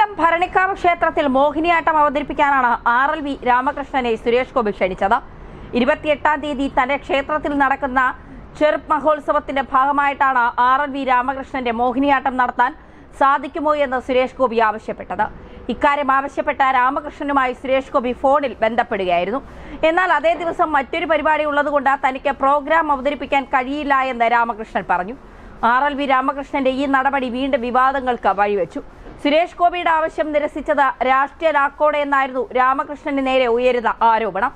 കൊല്ലം ഭരണിക്കാവ് ക്ഷേത്രത്തിൽ മോഹിനിയാട്ടം അവതരിപ്പിക്കാനാണ് R L V രാമകൃഷ്ണനെ സുരേഷ് ഗോപി ക്ഷണിച്ചത്. ഇരുപത്തിയെട്ടാം തീയതി തന്റെ ക്ഷേത്രത്തിൽ നടക്കുന്ന ചെറുപ്പ് മഹോത്സവത്തിന്റെ ഭാഗമായിട്ടാണ് ആർ എൽ വി രാമകൃഷ്ണന്റെ മോഹിനിയാട്ടം നടത്താൻ സാധിക്കുമോ എന്ന് സുരേഷ് ഗോപി ആവശ്യപ്പെട്ടത്. ഇക്കാര്യം ആവശ്യപ്പെട്ട രാമകൃഷ്ണനുമായി സുരേഷ് ഗോപി ഫോണിൽ ബന്ധപ്പെടുകയായിരുന്നു. എന്നാൽ അതേ ദിവസം മറ്റൊരു പരിപാടി ഉള്ളതുകൊണ്ട് തനിക്ക് പ്രോഗ്രാം അവതരിപ്പിക്കാൻ കഴിയില്ല എന്ന് രാമകൃഷ്ണൻ പറഞ്ഞു. ആർ എൽ വി രാമകൃഷ്ണന്റെ ഈ നടപടി വീണ്ടും വിവാദങ്ങൾക്ക് വഴിവെച്ചു. സുരേഷ് ഗോപിയുടെ ആവശ്യം നിരസിച്ചത് രാഷ്ട്രീയ ലാക്കോടെ എന്നായിരുന്നു രാമകൃഷ്ണന് നേരെ ഉയരുന്ന ആരോപണം.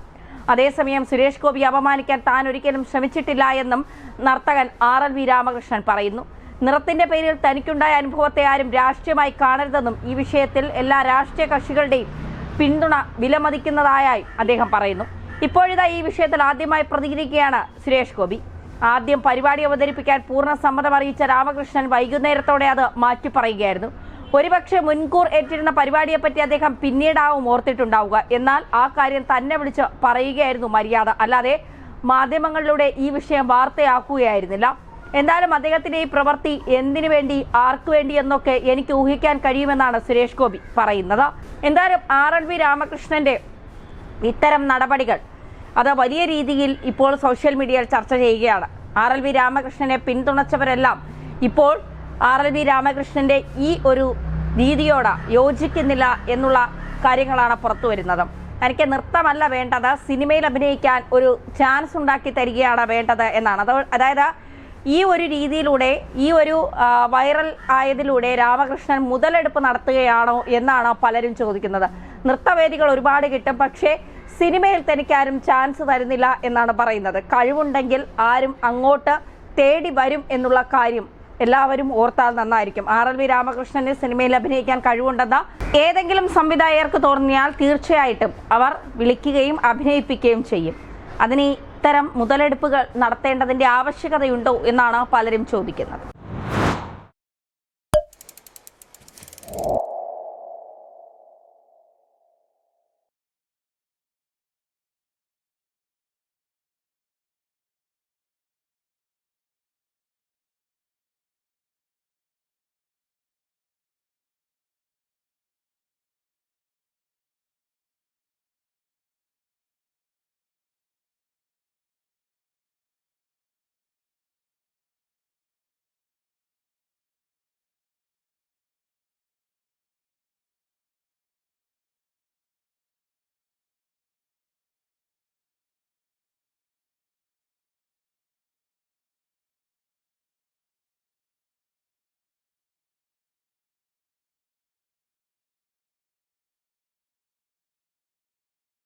അതേസമയം സുരേഷ് ഗോപി അപമാനിക്കാൻ താൻ ഒരിക്കലും ശ്രമിച്ചിട്ടില്ല എന്നും നർത്തകൻ ആർ എൽ വി രാമകൃഷ്ണൻ പറയുന്നു. നിറത്തിന്റെ പേരിൽ തനിക്കുണ്ടായ അനുഭവത്തെ ആരും രാഷ്ട്രീയമായി കാണരുതെന്നും ഈ വിഷയത്തിൽ എല്ലാ രാഷ്ട്രീയ കക്ഷികളുടെയും പിന്തുണ വിലമതിക്കുന്നതായി അദ്ദേഹം പറയുന്നു. ഇപ്പോഴിതാ ഈ വിഷയത്തിൽ ആദ്യമായി പ്രതികരിക്കുകയാണ് സുരേഷ് ഗോപി. ആദ്യം പരിപാടി അവതരിപ്പിക്കാൻ പൂർണ സമ്മതം അറിയിച്ച രാമകൃഷ്ണൻ വൈകുന്നേരത്തോടെ അത് മാറ്റി പറയുകയായിരുന്നു ഒരുപക്ഷെ മുൻകൂർ ഏറ്റിരുന്ന പരിപാടിയെപ്പറ്റി അദ്ദേഹം പിന്നീടാവും ഓർത്തിട്ടുണ്ടാവുക. എന്നാൽ ആ കാര്യം തന്നെ വിളിച്ച് പറയുകയായിരുന്നു മര്യാദ. അല്ലാതെ മാധ്യമങ്ങളിലൂടെ ഈ വിഷയം വാർത്തയാക്കുകയായിരുന്നില്ല. എന്തായാലും അദ്ദേഹത്തിന്റെ ഈ പ്രവൃത്തി എന്തിനു വേണ്ടി ആർക്കു വേണ്ടി എന്നൊക്കെ എനിക്ക് ഊഹിക്കാൻ കഴിയുമെന്നാണ് സുരേഷ് ഗോപി പറയുന്നത്. എന്തായാലും ആർ എൽ വി രാമകൃഷ്ണന്റെ ഇത്തരം നടപടികൾ അത് വലിയ രീതിയിൽ ഇപ്പോൾ സോഷ്യൽ മീഡിയയിൽ ചർച്ച ചെയ്യുകയാണ്. ആർ എൽ വി രാമകൃഷ്ണനെ പിന്തുണച്ചവരെല്ലാം ഇപ്പോൾ ആർ എൽ വി രാമകൃഷ്ണന്റെ ഈ ഒരു രീതിയോട് യോജിക്കുന്നില്ല എന്നുള്ള കാര്യങ്ങളാണ് പുറത്തു വരുന്നത്. തനിക്ക് നൃത്തമല്ല വേണ്ടത് സിനിമയിൽ അഭിനയിക്കാൻ ഒരു ചാൻസ് ഉണ്ടാക്കി തരികയാണ് വേണ്ടത് എന്നാണ്. അത് അതായത് ഈ ഒരു രീതിയിലൂടെ ഈ ഒരു വൈറൽ ആയതിലൂടെ രാമകൃഷ്ണൻ മുതലെടുപ്പ് നടത്തുകയാണോ എന്നാണ് പലരും ചോദിക്കുന്നത്. നൃത്തവേദികൾ ഒരുപാട് കിട്ടും പക്ഷേ സിനിമയിൽ തനിക്കാരും ചാൻസ് തരുന്നില്ല എന്നാണ് പറയുന്നത്. കഴിവുണ്ടെങ്കിൽ ആരും അങ്ങോട്ട് തേടി വരും എന്നുള്ള കാര്യം എല്ലാവരും ഓർത്താൽ നന്നായിരിക്കും. ആർ എൽ വി രാമകൃഷ്ണന് സിനിമയിൽ അഭിനയിക്കാൻ കഴിവുണ്ടെന്ന ഏതെങ്കിലും സംവിധായകർക്ക് തോന്നിയാൽ തീർച്ചയായിട്ടും അവർ വിളിക്കുകയും അഭിനയിപ്പിക്കുകയും ചെയ്യും. അതിന് ഇത്തരം മുതലെടുപ്പുകൾ നടത്തേണ്ടതിന്റെ ആവശ്യകതയുണ്ടോ എന്നാണ് പലരും ചോദിക്കുന്നത്.